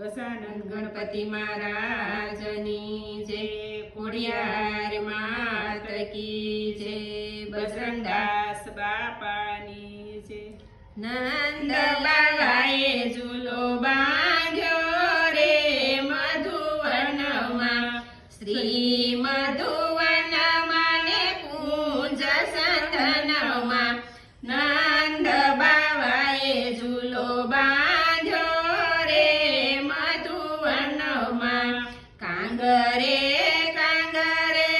ગસાનંદ ગણપતિ મહારાજની જે ખોડિયાર માત કી જય બજરંગદાસ બાપાની જે. નંદ બાબાએ ઝૂલો બાંધ્યો રે મધુવનમાં. શ્રી કાંગરે કાંગરે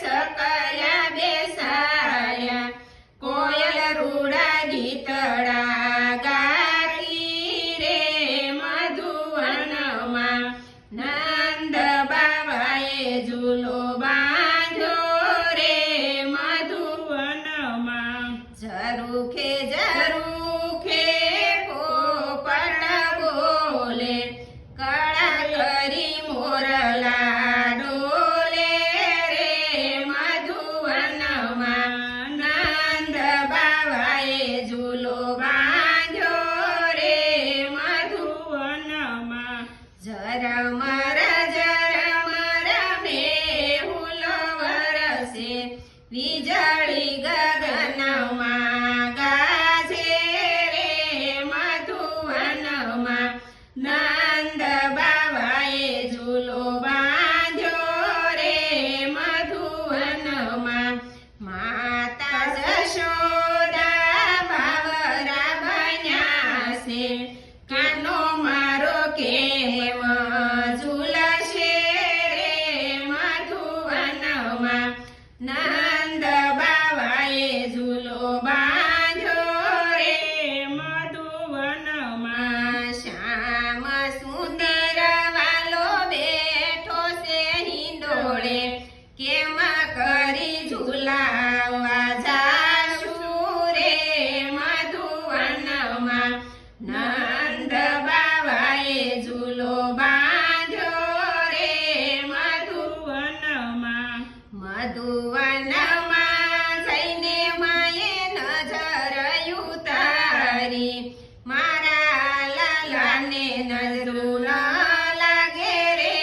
સકલા બેસાયા. કોયલ રૂડા ગીતડા ગાતી રે મધુવનમાં. નંદ બાબાએ ઝૂલો વીજળી ગગનમાં ગાજે રે મધુવનમાં. કરી. મારા લાલાને નજરું ન લાગે રે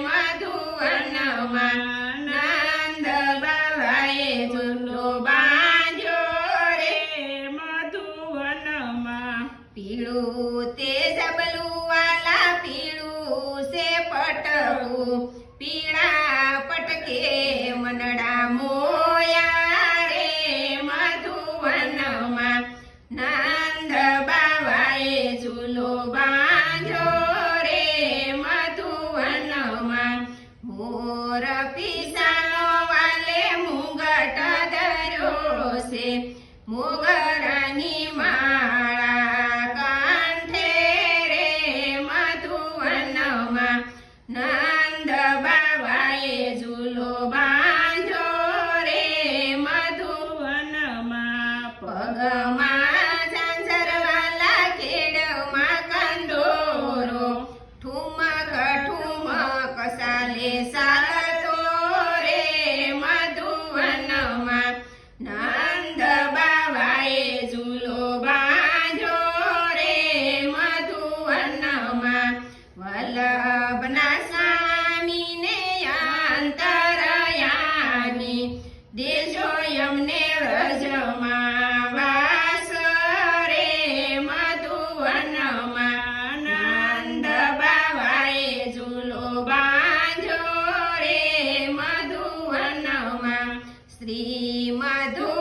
મધુવનમાં. નંદ બાબાએ ચૂલો બાંધ્યો રે મધુવનમાં. પીળું તે જબલું વાલા પીળું સે પટવું પીળા પટકે છે મોગરાની શ્રી મધુ